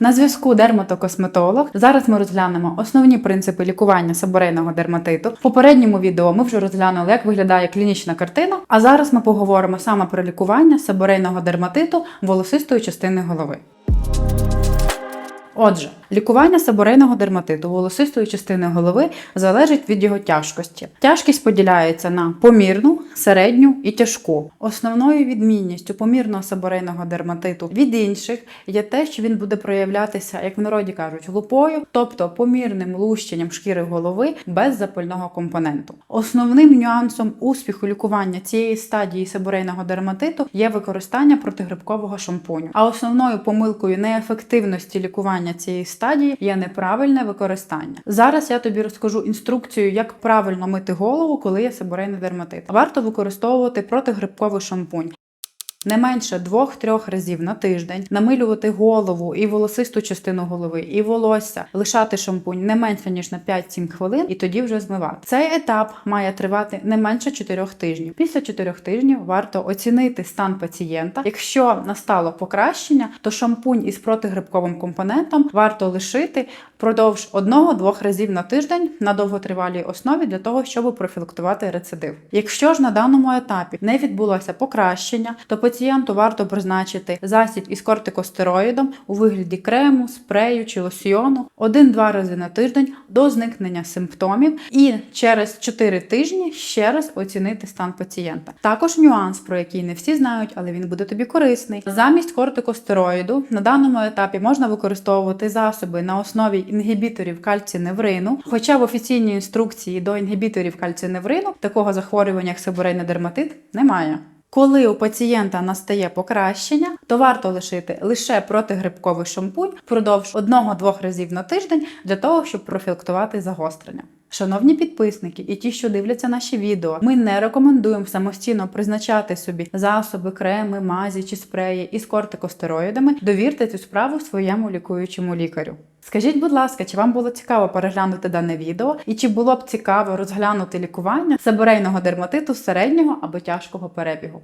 На зв'язку дерматокосметолог. Зараз ми розглянемо основні принципи лікування саборейного дерматиту. В попередньому відео ми вже розглянули, як виглядає клінічна картина. А зараз ми поговоримо саме про лікування себорейного дерматиту волосистої частини голови. Отже, лікування себорейного дерматиту волосистої частини голови залежить від його тяжкості. Тяжкість поділяється на помірну, середню і тяжку. Основною відмінністю помірного себорейного дерматиту від інших є те, що він буде проявлятися, як в народі кажуть, лупою, тобто помірним лущенням шкіри голови без запального компоненту. Основним нюансом успіху лікування цієї стадії себорейного дерматиту є використання протигрибкового шампуню. А основною помилкою неефективності лікування цієї стадії є неправильне використання. Зараз я тобі розкажу інструкцію, як правильно мити голову, коли є себорейний дерматит. Варто використовувати протигрибковий шампунь. Не менше 2-3 разів на тиждень намилювати голову і волосисту частину голови, і волосся, лишати шампунь не менше ніж на 5-7 хвилин, і тоді вже змивати. Цей етап має тривати не менше 4 тижнів. Після 4 тижнів варто оцінити стан пацієнта. Якщо настало покращення, то шампунь із протигрибковим компонентом варто лишити впродовж 1-2 разів на тиждень на довготривалій основі для того, щоб профілактувати рецидив. Якщо ж на даному етапі не відбулося покращення, то пацієнту варто призначити засіб із кортикостероїдом у вигляді крему, спрею чи лосьйону 1-2 рази на тиждень до зникнення симптомів і через 4 тижні ще раз оцінити стан пацієнта. Також нюанс, про який не всі знають, але він буде тобі корисний. Замість кортикостероїду на даному етапі можна використовувати засоби на основі інгібіторів кальциневрину, хоча в офіційній інструкції до інгібіторів кальциневрину такого захворювання, як себорейний дерматит, немає. Коли у пацієнта настає покращення, то варто лишити лише протигрибковий шампунь впродовж 1-2 разів на тиждень для того, щоб профілактувати загострення. Шановні підписники і ті, що дивляться наші відео, ми не рекомендуємо самостійно призначати собі засоби, креми, мазі чи спреї із кортикостероїдами. Довірте цю справу своєму лікуючому лікарю. Скажіть, будь ласка, чи вам було цікаво переглянути дане відео, і чи було б цікаво розглянути лікування сабурейного дерматиту середнього або тяжкого перебігу?